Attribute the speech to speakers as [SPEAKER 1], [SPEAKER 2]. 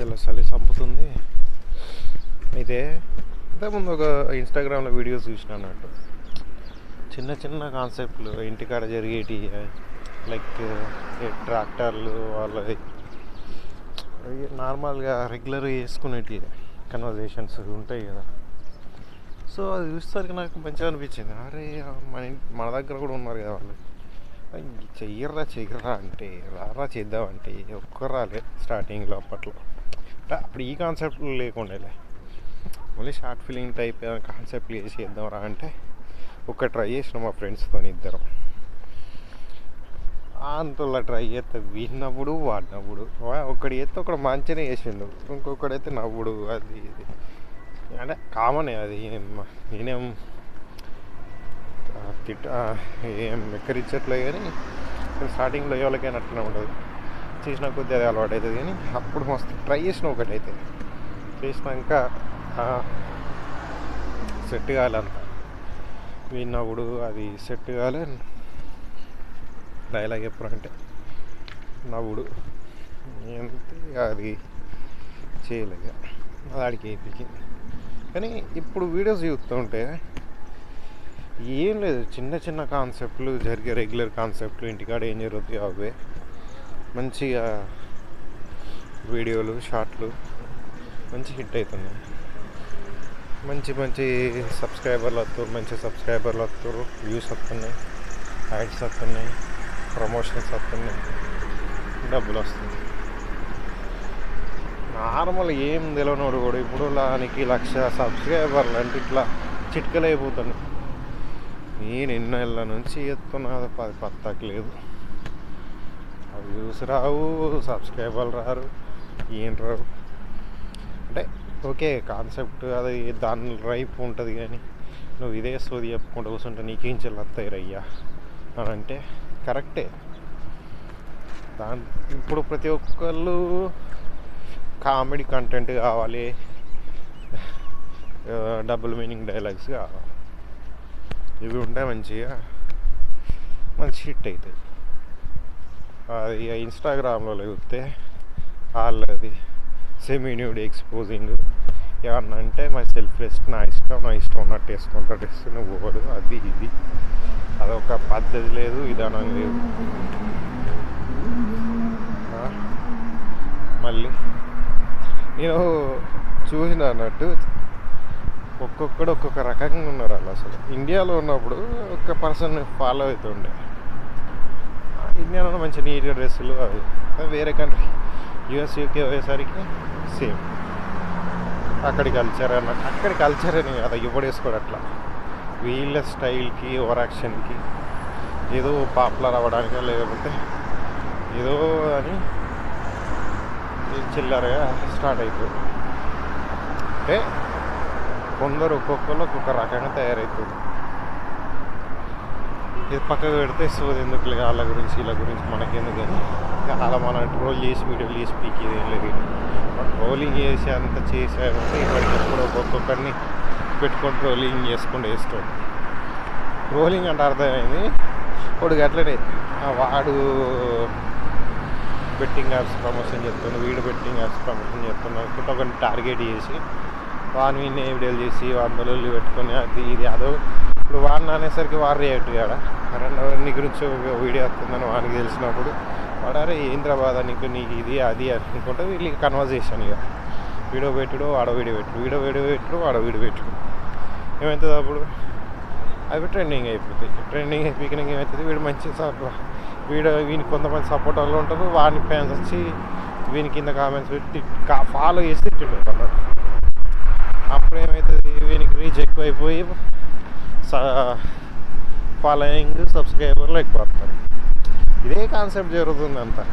[SPEAKER 1] ఇలా చలి చంపుతుంది. అయితే ఇంతకుముందు ఒక ఇన్స్టాగ్రామ్లో వీడియోస్ చూసిన అన్నట్టు. చిన్న చిన్న కాన్సెప్ట్లు ఇంటికాడ జరిగేటి లైక్ ట్రాక్టర్లు వాళ్ళ నార్మల్గా రెగ్యులర్గా వేసుకునేటి కన్వర్జేషన్స్ ఉంటాయి కదా. సో అది చూసేసరికి నాకు మంచిగా అనిపించింది. అరే మన ఇంటి మన దగ్గర కూడా ఉన్నారు కదా వాళ్ళు. చెయ్యర్రా చెయ్యర్రా అంటే రారా చేద్దామంటే ఒక్కరాలే స్టార్టింగ్లో అప్పట్లో అప్పుడు ఈ concept లేకుండేలే. Only short film type concept వేసి చేద్దాం రా అంటే ఒక ట్రై చేసిన మా ఫ్రెండ్స్తో ఇద్దరం. అంతలా ట్రై చేస్తే విన్నప్పుడు వాడినప్పుడు ఒకటి చేస్తే ఒకడు మంచిగా చేసిండు. ఇంకొకడైతే నవ్వుడు అది ఇది. అంటే కామనే అది. నేనేం ఆ, తిట్ట ఏం ఎక్కరిచ్చట్లే కానీ స్టార్టింగ్లో ఎవరికైనా అట్లనే ఉండదు చేసిన కొద్ది అది అలవాటు అవుతుంది కానీ అప్పుడు మస్తు ట్రై చేసిన ఒకటి అయితే. చేసినాక సెట్ కావాలంత విన్నప్పుడు అది సెట్ కాలే. డైలాగ్ ఎప్పుడంటే నవ్వుడు ఎంత అది? చేయలేక. అది అడిగి వేయించింది కానీ ఇప్పుడు వీడియోస్ చూస్తుంటే ఏం లేదు చిన్న చిన్న కాన్సెప్ట్లు జరిగే రెగ్యులర్ కాన్సెప్ట్లు ఇంటికాడ ఏం జరుగుతాయో అవే. మంచిగా వీడియోలు షార్ట్లు మంచి హిట్ అవుతున్నాయి మంచి మంచి సబ్స్క్రైబర్లు వస్తారు మంచి సబ్స్క్రైబర్లు వస్తారు వ్యూస్ వస్తున్నాయి యాడ్స్ వస్తున్నాయి ప్రమోషన్స్ వస్తున్నాయి డబ్బులు వస్తుంది నార్మల్ ఏం తెలియనోడు కూడా ఇప్పుడు దానికి లక్ష సబ్స్క్రైబర్లు అంటే ఇట్లా చిట్కలైపోతున్నాయి. నేను ఎన్నెళ్ళ నుంచి ఎత్తున్నది అది పది పత్తాకి లేదు. వ్యూస్ రావు సబ్స్క్రైబర్లు రారు ఏం రావు. అంటే ఓకే కాన్సెప్ట్ అది దాని రైపు ఉంటుంది కానీ నువ్వు ఇదే సోది చెప్పుకుంటూ కూర్చుంటే నీకేం చెల్లొస్తాయి రయ్యా? అని అంటే కరెక్టే. దాని ఇప్పుడు ప్రతి ఒక్కళ్ళు కామెడీ కంటెంట్ కావాలి. డబుల్ మీనింగ్ డైలాగ్స్ కావాలి. ఇవి ఉంటే మంచిగా మంచి హిట్ అవుతుంది అది ఇన్స్టాగ్రామ్లో చూస్తే వాళ్ళది సెమీ న్యూడ్ ఎక్స్పోజింగ్ ఏమన్నా అంటే మా సెల్ఫ్ రెస్ట్ నా ఇష్టం నా ఇష్టం ఉన్నట్టు వేసుకుంటా డ్రెస్ నువ్వు పోదు అది ఇది. అదొక పద్ధతి లేదు విధానం లేదు. మళ్ళీ నేను చూసిన అన్నట్టు ఒక్కొక్కడు ఒక్కొక్క రకంగా ఉన్నారు అలా అసలు. ఇండియాలో ఉన్నప్పుడు ఒక పర్సన్ ఫాలో అవుతుండే ఇండియాలో మంచి నీట్గా డ్రెస్సులు అవి. వేరే కంట్రీ. యుఎస్ యూకే పోయేసరికి సేమ్. అక్కడి కల్చర్ అన్న అక్కడి కల్చర్ అని కదా ఇవ్వడేసుకోడు అట్లా. వీళ్ళ స్టైల్కి ఓవర్ యాక్షన్కి ఏదో పాపులర్ అవ్వడానికి లేకపోతే ఏదో అని చిల్లరగా స్టార్ట్ అవుతుంది అంటే కొందరు ఒక్కొక్కరు ఒక్కొక్క రకంగా తయారవుతుంది ఇది పక్కకు పెడితే సోది ఎందుకు వాళ్ళ గురించి వీళ్ళ గురించి మనకెందుకు అని. అలా మనం ట్రోల్ చేసి వీడియోలు చేసి పీక్ ఏం లేదు ట్రోలింగ్ చేసి అంత చేసామంటే ఇప్పటికి ఒక్కొక్కరిని పెట్టుకొని ట్రోలింగ్ చేసుకుంటూ వేసుకోండి ట్రోలింగ్ అంటే అర్థమైంది ఇప్పుడు అట్లనే వాడు బెట్టింగ్ యాప్స్ ప్రమోషన్ చేస్తున్నాడు వీడు బెట్టింగ్ యాప్స్ ప్రమోషన్ చేస్తున్నాడు అనుకుంటే ఒకరిని టార్గెట్ చేసి వాని వీడిని వీడియోలు చేసి వందలు పెట్టుకొని అది ఇది అదో ఇప్పుడు వాడిని అనేసరికి వారు రియాక్ట్ కాడ రెండు నీ గురించి వీడియో వస్తుందని వానికి తెలిసినప్పుడు వాడు అరే ఏంద్రా బాధ? నీకు నీకు ఇది అది అనుకుంటే వీళ్ళకి కన్వర్జేషన్ ఇక. వీడియో పెట్టుడు వాడ వీడియో పెట్టుడు. వీడియో వీడియో పెట్టుడు వాడ వీడియో పెట్టుడు. ఏమవుతుంది అప్పుడు? అవి ట్రెండింగ్ అయిపోతాయి ట్రెండింగ్ అయిపోయినాక ఏమవుతుంది వీడు మంచి సప్ వీడు వీనికి కొంతమంది సపోర్ట్ వాళ్ళు ఉంటారు. వాడిని ఫ్యాన్స్ వచ్చి వీని కింద కామెంట్స్ పెట్టి ఫాలో చేసి తిట్టింటారు అన్నట్టు అప్పుడు ఏమవుతుంది వీనికి రీచ్ ఎక్కువైపోయి ఫాలోయింగ్ సబ్స్క్రైబర్లు ఎక్కువ వస్తారు. ఇదే కాన్సెప్ట్ జరుగుతుంది అంతా